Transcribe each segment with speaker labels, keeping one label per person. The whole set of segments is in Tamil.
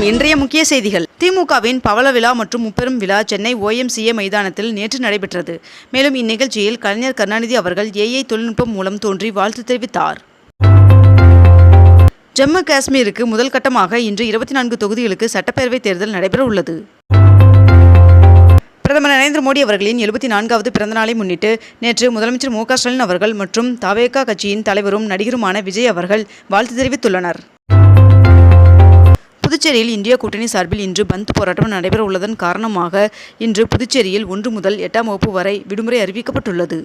Speaker 1: வணக்கம் இன்றைய முக்கிய செய்திகள். திமுகவின் பவள விழா மற்றும் முப்பெரும் விழா சென்னை ஓஎம்சிஏ மைதானத்தில் நேற்று நடைபெற்றது. மேலும் இந்நிகழ்ச்சியில் கலைஞர் கருணாநிதி அவர்கள் ஏஐ தொழில்நுட்பம் மூலம் தோன்றி வாழ்த்து தெரிவித்தார். ஜம்மு காஷ்மீருக்கு முதல் கட்டமாக இன்று இருபத்தி நான்கு தொகுதிகளுக்கு சட்டப்பேரவைத் தேர்தல் நடைபெற உள்ளது. பிரதமர் நரேந்திர மோடி அவர்களின் எழுபத்தி நான்காவது பிறந்தநாளை முன்னிட்டு நேற்று முதலமைச்சர் மு க ஸ்டாலின் அவர்கள் மற்றும் தவேகா கட்சியின் தலைவரும் நடிகருமான விஜய் அவர்கள் வாழ்த்து தெரிவித்துள்ளனர். புதுச்சேரியில் இந்தியா கூட்டணி சார்பில் இன்று பந்த் போராட்டம் நடைபெற உள்ளதன் காரணமாக இன்று புதுச்சேரியில் ஒன்று முதல் எட்டாம் வகுப்பு வரை விடுமுறை அறிவிக்கப்பட்டுள்ளது.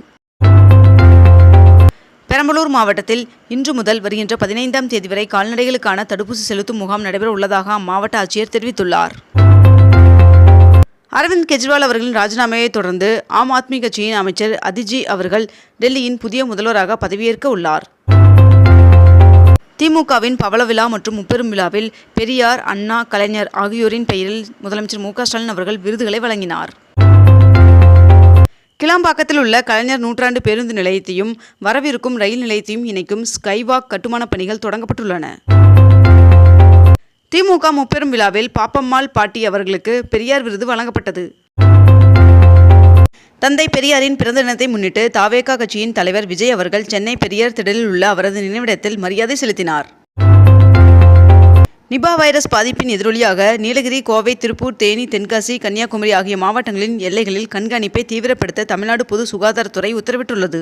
Speaker 1: பெரம்பலூர் மாவட்டத்தில் இன்று முதல் வருகின்ற பதினைந்தாம் தேதி வரை கால்நடைகளுக்கான தடுப்பூசி செலுத்தும் முகாம் நடைபெற உள்ளதாக அம்மாவட்ட ஆட்சியர் தெரிவித்துள்ளார். அரவிந்த் கெஜ்ரிவால் அவர்களின் ராஜினாமையை தொடர்ந்து ஆம் ஆத்மி கட்சியின் அமைச்சர் அதிஜி அவர்கள் டெல்லியின் புதிய முதல்வராக பதவியேற்க உள்ளார். திமுகவின் பவள விழா மற்றும் முப்பெரும் விழாவில் பெரியார் அண்ணா கலைஞர் ஆகியோரின் பெயரில் முதலமைச்சர் மு ஸ்டாலின் அவர்கள் விருதுகளை வழங்கினார். கிளாம்பாக்கத்தில் உள்ள கலைஞர் நூற்றாண்டு பேருந்து நிலையத்தையும் வரவிருக்கும் ரயில் நிலையத்தையும் இணைக்கும் ஸ்கைவாக் கட்டுமானப் பணிகள் தொடங்கப்பட்டுள்ளன. திமுக முப்பெரும் விழாவில் பாப்பம்மாள் பாட்டி அவர்களுக்கு பெரியார் விருது வழங்கப்பட்டது. தந்தை பெரியாரின் பிறந்த தினத்தை முன்னிட்டு தாவேகா கட்சியின் தலைவர் விஜய் அவர்கள் சென்னை பெரியார் திடலில் உள்ள அவரது நினைவிடத்தில் மரியாதை செலுத்தினார். நிபா வைரஸ் பாதிப்பின் எதிரொலியாக நீலகிரி கோவை திருப்பூர் தேனி தென்காசி கன்னியாகுமரி ஆகிய மாவட்டங்களின் எல்லைகளில் கண்காணிப்பை தீவிரப்படுத்த தமிழ்நாடு பொது சுகாதாரத்துறை உத்தரவிட்டுள்ளது.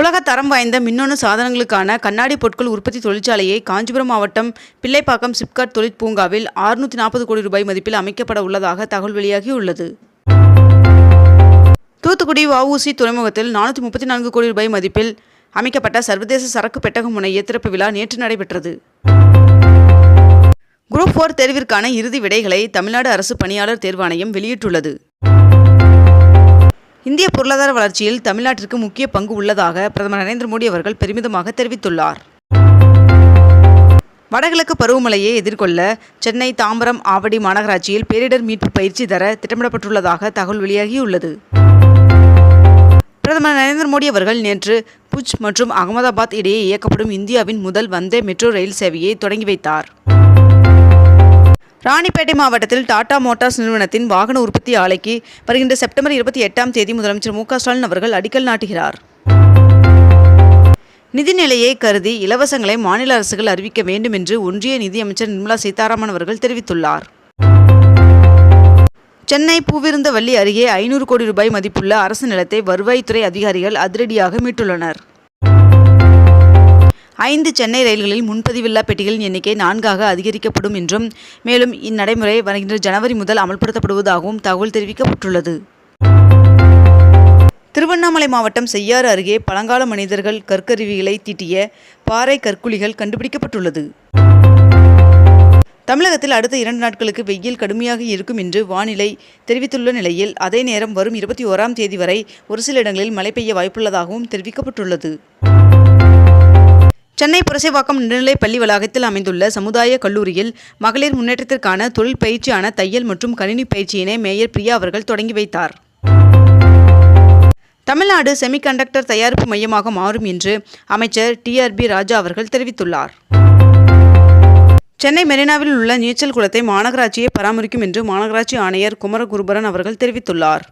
Speaker 1: உலக தரம் வாய்ந்த மின்னணு சாதனங்களுக்கான கண்ணாடி பொருட்கள் உற்பத்தி தொழிற்சாலையை காஞ்சிபுரம் மாவட்டம் பிள்ளைப்பாக்கம் சிப்காட் தொழிற்பூங்காவில் அறுநூற்றி நாற்பது கோடி ரூபாய் மதிப்பில் அமைக்கப்பட உள்ளதாக தகவல் வெளியாகியுள்ளது. தூத்துக்குடி வஉசி துறைமுகத்தில் நானூற்றி முப்பத்தி நான்கு கோடி ரூபாய் மதிப்பில் அமைக்கப்பட்ட சர்வதேச சரக்கு பெட்டக முனைய திறப்பு விழா நேற்று நடைபெற்றது. குரூப் ஃபோர் தேர்விற்கான இறுதி விடைகளை தமிழ்நாடு அரசு பணியாளர் தேர்வாணையம் வெளியிட்டுள்ளது. இந்திய பொருளாதார வளர்ச்சியில் தமிழ்நாட்டிற்கு முக்கிய பங்கு உள்ளதாக பிரதமர் நரேந்திர மோடி அவர்கள் பெருமிதமாக தெரிவித்துள்ளார். வடகிழக்கு பருவமழையை எதிர்கொள்ள சென்னை தாம்பரம் ஆவடி மாநகராட்சியில் பேரிடர் மீட்பு பயிற்சி தர திட்டமிடப்பட்டுள்ளதாக தகவல் வெளியாகியுள்ளது. பிரதமர் நரேந்திர மோடி அவர்கள் நேற்று புஜ் மற்றும் அகமதாபாத் இடையே இயக்கப்படும் இந்தியாவின் முதல் வந்தே மெட்ரோ ரயில் சேவையை தொடங்கி வைத்தார். ராணிப்பேட்டை மாவட்டத்தில் டாடா மோட்டார்ஸ் நிறுவனத்தின் வாகன உற்பத்தி ஆலைக்கு வருகின்ற செப்டம்பர் இருபத்தி எட்டாம் தேதி முதலமைச்சர் மு ஸ்டாலின் அவர்கள் அடிக்கல் நாட்டுகிறார். நிதிநிலையை கருதி இலவசங்களை மாநில அரசுகள் அறிவிக்க வேண்டும் என்று ஒன்றிய நிதியமைச்சர் நிர்மலா சீதாராமன் அவர்கள் தெரிவித்துள்ளார். சென்னை பூவிருந்தவல்லி அருகே ஐநூறு கோடி ரூபாய் மதிப்புள்ள அரசு நிலத்தை வருவாய்த்துறை அதிகாரிகள் அதிரடியாக மீட்டுள்ளனர். ஐந்து சென்னை ரயில்களில் முன்பதிவில்லா பெட்டிகளின் எண்ணிக்கை நான்காக அதிகரிக்கப்படும் என்றும் மேலும் இந்நடைமுறை வருகின்ற ஜனவரி முதல் அமல்படுத்தப்படுவதாகவும் தகவல் தெரிவிக்கப்பட்டுள்ளது. திருவண்ணாமலை மாவட்டம் செய்யாறு அருகே பழங்கால மனிதர்கள் கற்கருவிகளை தீட்டிய பாறை கற்குழிகள் கண்டுபிடிக்கப்பட்டுள்ளது. தமிழகத்தில் அடுத்த இரண்டு நாட்களுக்கு வெயில் கடுமையாக இருக்கும் என்று வானிலை தெரிவித்துள்ள நிலையில் அதே நேரம் வரும் இருபத்தி ஓராம் தேதி வரை ஒரு சில இடங்களில் மழை பெய்ய வாய்ப்புள்ளதாகவும் தெரிவிக்கப்பட்டுள்ளது. சென்னை புரசைவாக்கம் நடுநிலைப் பள்ளி வளாகத்தில் அமைந்துள்ள சமுதாய கல்லூரியில் மகளிர் முன்னேற்றத்திற்கான தொழில் பயிற்சியான தையல் மற்றும் கணினி பயிற்சியினை மேயர் பிரியா அவர்கள் தொடங்கி வைத்தார். தமிழ்நாடு செமிகண்டக்டர் தயாரிப்பு மையமாக மாறும் என்று அமைச்சர் டிஆர்பி ராஜா அவர்கள் தெரிவித்துள்ளார். சென்னை மெரினாவில் உள்ள நீச்சல் குளத்தை மாநகராட்சியை பராமரிக்கும் என்று மாநகராட்சி ஆணையர் குமரகுருபரன் அவர்கள் தெரிவித்துள்ளார்.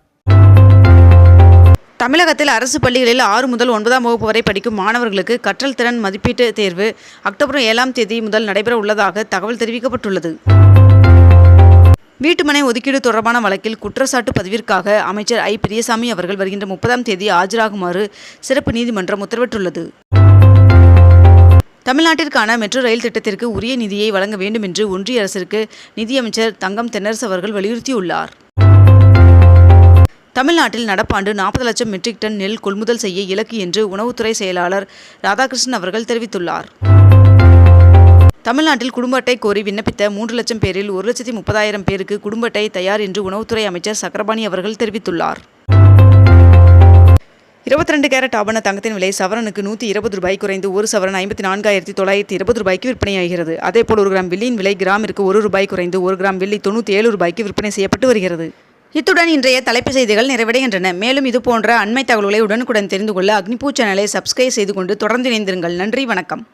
Speaker 1: தமிழகத்தில் அரசு பள்ளிகளில் ஆறு முதல் ஒன்பதாம் வகுப்பு வரை படிக்கும் மாணவர்களுக்கு கற்றல் திறன் மதிப்பீட்டு தேர்வு அக்டோபர் ஏழாம் தேதி முதல் நடைபெற உள்ளதாக தகவல் தெரிவிக்கப்பட்டுள்ளது. வீட்டுமனை ஒதுக்கீடு தொடர்பான வழக்கில் குற்றச்சாட்டு பதிவிற்காக அமைச்சர் ஐ. பெரியசாமி அவர்கள் வருகின்ற முப்பதாம் தேதி ஆஜராகுமாறு சிறப்பு நீதிமன்றம் உத்தரவிட்டுள்ளது. தமிழ்நாட்டிற்கான மெட்ரோ ரயில் திட்டத்திற்கு உரிய நிதியை வழங்க வேண்டும் என்று ஒன்றிய அரசிற்கு நிதியமைச்சர் தங்கம் தென்னரசு அவர்கள் வலியுறுத்தியுள்ளார். தமிழ்நாட்டில் நடப்பாண்டு நாற்பது லட்சம் மெட்ரிக் டன் நெல் கொள்முதல் செய்ய இலக்கு என்று உணவுத்துறை செயலாளர் ராதாகிருஷ்ணன் அவர்கள் தெரிவித்துள்ளார். தமிழ்நாட்டில் குடும்ப அட்டை கோரி விண்ணப்பித்த மூன்று லட்சம் பேரில் ஒரு லட்சத்தி முப்பதாயிரம் பேருக்கு குடும்ப அட்டை தயார் என்று உணவுத்துறை அமைச்சர் சக்கரபாணி அவர்கள் தெரிவித்துள்ளார். இருபத்தி ரெண்டு கேரட் ஆபண தங்கத்தின் விலை சவரனுக்கு நூற்றி இருபது ரூபாய் குறைந்து ஒரு சவரன் ஐம்பத்தி நான்காயிரத்தி தொள்ளாயிரத்தி இருபது ரூபாய்க்கு விற்பனையாகிறது அதேபோல் ஒரு கிராம் வெள்ளியின் விலை கிராமிற்கு ஒரு ரூபாய் குறைந்து ஒரு கிராம் வெள்ளி தொண்ணூற்றி ஏழு ரூபாய்க்கு விற்பனை செய்யப்பட்டு வருகிறது. இத்துடன் இன்றைய தலைப்பு செய்திகள் நிறைவடைகின்றன. மேலும் இது போன்ற அண்மை தகவல்களை உடனுக்குடன் தெரிந்து கொள்ள அக்னிபூ சேனலை சப்ஸ்கிரைப் செய்து கொண்டு தொடர்ந்து இணைந்திருங்கள். நன்றி வணக்கம்.